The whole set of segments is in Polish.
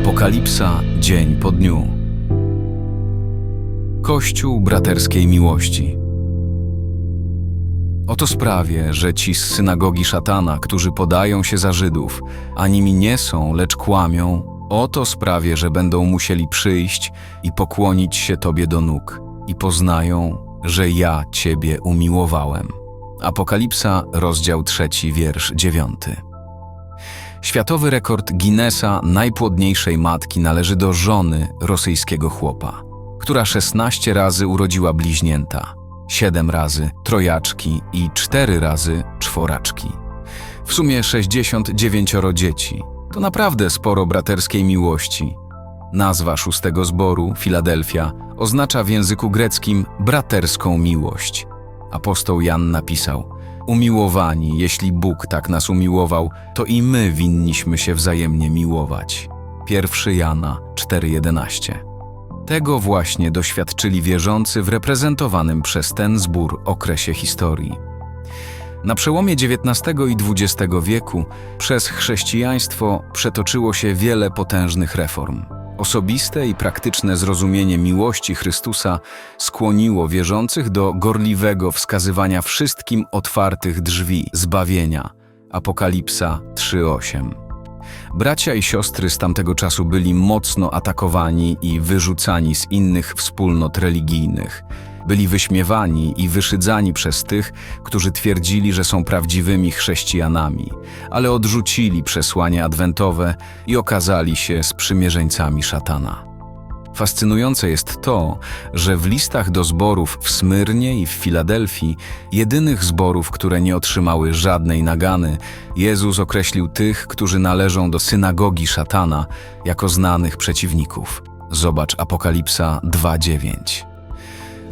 Apokalipsa dzień po dniu. Kościół braterskiej miłości. Oto sprawię, że ci z synagogi szatana, którzy podają się za Żydów, a nimi nie są, lecz kłamią, oto sprawię, że będą musieli przyjść i pokłonić się Tobie do nóg i poznają, że ja Ciebie umiłowałem. Apokalipsa, rozdział trzeci, wiersz dziewiąty. Światowy rekord Guinnessa najpłodniejszej matki należy do żony rosyjskiego chłopa, która 16 razy urodziła bliźnięta, 7 razy trojaczki i 4 razy czworaczki. W sumie 69 dzieci. To naprawdę sporo braterskiej miłości. Nazwa szóstego zboru, Filadelfia, oznacza w języku greckim braterską miłość. Apostoł Jan napisał: Umiłowani, jeśli Bóg tak nas umiłował, to i my winniśmy się wzajemnie miłować. 1 Jana 4:11. Tego właśnie doświadczyli wierzący w reprezentowanym przez ten zbór okresie historii. Na przełomie XIX i XX wieku przez chrześcijaństwo przetoczyło się wiele potężnych reform. Osobiste i praktyczne zrozumienie miłości Chrystusa skłoniło wierzących do gorliwego wskazywania wszystkim otwartych drzwi zbawienia. Apokalipsa 3:8. Bracia i siostry z tamtego czasu byli mocno atakowani i wyrzucani z innych wspólnot religijnych. Byli wyśmiewani i wyszydzani przez tych, którzy twierdzili, że są prawdziwymi chrześcijanami, ale odrzucili przesłanie adwentowe i okazali się sprzymierzeńcami szatana. Fascynujące jest to, że w listach do zborów w Smyrnie i w Filadelfii, jedynych zborów, które nie otrzymały żadnej nagany, Jezus określił tych, którzy należą do synagogi szatana, jako znanych przeciwników. Zobacz Apokalipsa 2:9.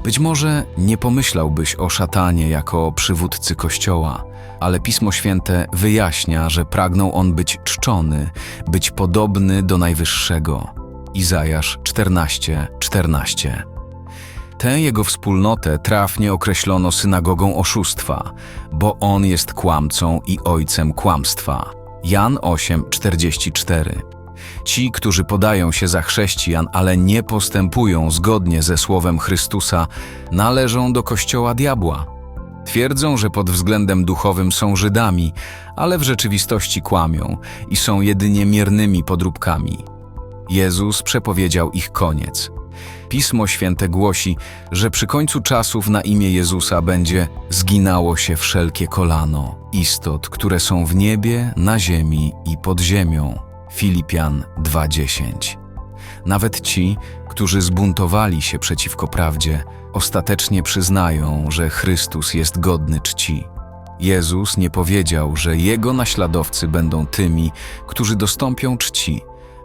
Być może nie pomyślałbyś o szatanie jako przywódcy kościoła, ale Pismo Święte wyjaśnia, że pragnął on być czczony, być podobny do Najwyższego. Izajasz 14:14. 14. Tę jego wspólnotę trafnie określono synagogą oszustwa, bo on jest kłamcą i ojcem kłamstwa. Jan 8:44. Ci, którzy podają się za chrześcijan, ale nie postępują zgodnie ze słowem Chrystusa, należą do kościoła diabła. Twierdzą, że pod względem duchowym są Żydami, ale w rzeczywistości kłamią i są jedynie miernymi podróbkami. Jezus przepowiedział ich koniec. Pismo Święte głosi, że przy końcu czasów na imię Jezusa będzie zginało się wszelkie kolano istot, które są w niebie, na ziemi i pod ziemią. Filipian 2:10. Nawet ci, którzy zbuntowali się przeciwko prawdzie, ostatecznie przyznają, że Chrystus jest godny czci. Jezus nie powiedział, że Jego naśladowcy będą tymi, którzy dostąpią czci,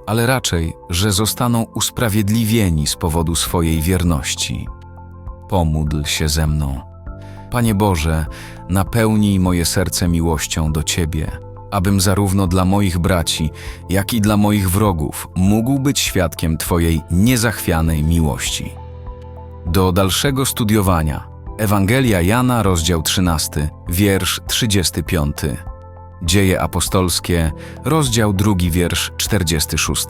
ale raczej, że zostaną usprawiedliwieni z powodu swojej wierności. Pomódl się ze mną. Panie Boże, napełnij moje serce miłością do Ciebie, abym zarówno dla moich braci, jak i dla moich wrogów mógł być świadkiem Twojej niezachwianej miłości. Do dalszego studiowania Ewangelia Jana, rozdział 13, wiersz 35. Dzieje apostolskie, rozdział 2, wiersz 46.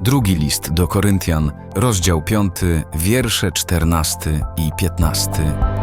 Drugi list do Koryntian, rozdział 5, wiersze 14 i 15.